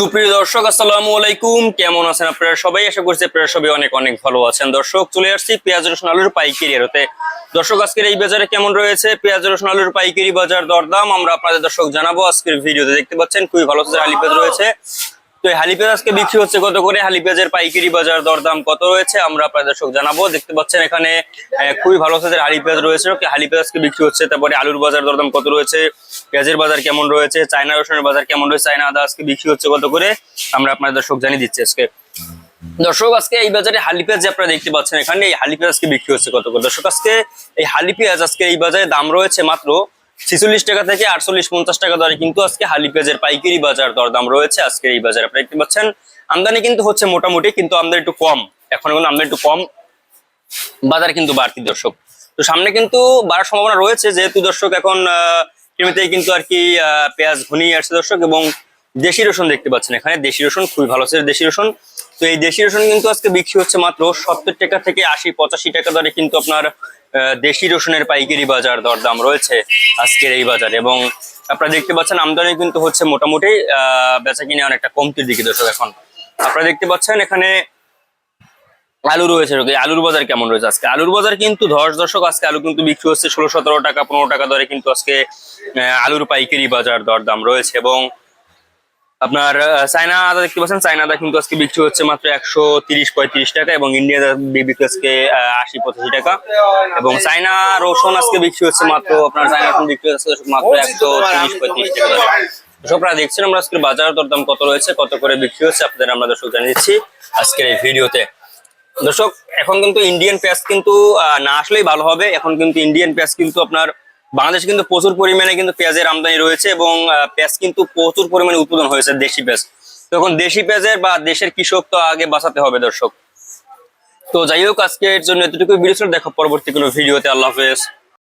সুপ্রিয় দর্শক, আসসালামু আলাইকুম। কেমন আছেন আপনারা সবাই? আশা করছি আপনারা সবাই অনেক অনেক ভালো আছেন। দর্শক, চলে আসছি পেঁয়াজ, রসুন, আলুর পাইকারি আড়তে দর্শক, আজকের এই বাজারে কেমন রয়েছে? পেঁয়াজ, রসুন, আলুর পাইকারি বাজার দরদাম আমরা আপনাদের দর্শক জানাব। আজকের ভিডিওতে দেখতে পাচ্ছেন, খুবই ভালো হালি পেঁয়াজ রয়েছে। তো এই হালি পেঁয়াজ আজকে বিক্রি হচ্ছে কত করে? হালি পেঁয়াজের পাইকারি বাজার দরদাম কত রয়েছে? আমরা আপনাদের দর্শক জানাব। দেখতে পাচ্ছেন এখানে খুবই ভালো সাইজের হালি পেঁয়াজ রয়েছে। হালি পেঁয়াজ আজকে বিক্রি হচ্ছে, তারপরে আলুর বাজার দরদাম কত রয়েছে? পেঁয়াজের বাজার কেমন রয়েছে? চায়না রসুনের বাজার কেমন রয়েছে? চায়না আদা আজকে বিক্রি হচ্ছে কত করে? আমরা আপনাদের দর্শক জানিয়ে দিচ্ছি আজকে। দর্শক আজকে এই বাজারে হালি পেঁয়াজ আপনারা দেখতে পাচ্ছেন এখানে এই হালি পেঁয়াজ আজকে বিক্রি হচ্ছে কত করে? দর্শক আজকে এই হালি পেঁয়াজ আজকে এই বাজারে দাম রয়েছে মাত্র ছিচল্লিশ টাকা থেকে আটচল্লিশ পঞ্চাশ টাকা দরে কিন্তু আজকে হালি পেঁয়াজের পাইকারি বাজার দরদাম রয়েছে আজকে এই বাজারে। আপনারা দেখতে পাচ্ছেন আমদানি কিন্তু হচ্ছে মোটামুটি কিন্তু আমদানি একটু কম। এখন কিন্তু আমদানি একটু কম। বাজার কিন্তু বাড়তি দর্শক। তো সামনে কিন্তু বাড়ার সম্ভাবনা রয়েছে যেহেতু দর্শক এখন আহ, এমনিতেই কিন্তু আর কি পেঁয়াজ ঘনিয়ে আসছে দর্শক, এবং দেশি রসুন দেখতে পাচ্ছেন এখানে। দেশি রসুন, খুবই ভালো আছে দেশি রসুন। তো এই দেশি রসুন কিন্তু আজকে বিক্রি হচ্ছে মাত্র সত্তর টাকা থেকে আশি, পঁচাশি টাকা দরে কিন্তু আপনার দেশি রসুনের পাইকারি বাজার দরদাম রয়েছে আজকের এই বাজার। এবং আপনারা দেখতে পাচ্ছেন আমদানি কিন্তু হচ্ছে মোটামুটি বেচা কিনে অনেকটা কমতির দিকে দর্শক এখন। আপনারা দেখতে পাচ্ছেন এখানে আলু রয়েছে আলুর বাজার কেমন রয়েছে আজকে আলুর বাজার কিন্তু ধস দর্শক আজকে আলু কিন্তু বিক্রি হচ্ছে ষোলো সতেরো টাকা পনেরো টাকা দরে কিন্তু আজকে আলুর পাইকারি বাজার দরদাম রয়েছে এবং আপনার চায়না আদা দেখতে পাচ্ছেন চায়না আদা কিন্তু আজকে বিক্রি হচ্ছে মাত্র একশো তিরিশ পঁয়ত্রিশ টাকা এবং ইন্ডিয়া বিক্রি আজকে আশি পঁচাশি টাকা এবং চায়না রসুন আজকে বিক্রি হচ্ছে মাত্র আপনার চায়না রসুন বিক্রি হচ্ছে মাত্র একশো তিরিশ পঁয়ত্রিশ টাকা দরে। দর্শক, আপনারা দেখছেন আমরা আজকের বাজার দরদাম কত রয়েছে কত করে বিক্রি হচ্ছে আপনাদের আমরা দর্শক জানিয়ে আজকের এই ভিডিওতে দর্শক, এখন কিন্তু ইন্ডিয়ান পেঁয়াজ কিন্তু না আসলেই ভালো হবে। এখন কিন্তু ইন্ডিয়ান পেঁয়াজ কিন্তু আপনার বাংলাদেশে কিন্তু প্রচুর পরিমাণে কিন্তু পেঁয়াজের আমদানি রয়েছে এবং পেঁয়াজ কিন্তু প্রচুর পরিমাণে উৎপাদন হয়েছে দেশি পেঁয়াজ। এখন দেশি পেঁয়াজের বা দেশের কৃষক তো আগে বাঁচাতে হবে দর্শক। তো যাই হোক, আজকের জন্য এতটুকু ভিডিও ছিল দেখো পরবর্তী কোনো ভিডিওতে। আল্লাহ হাফেজ।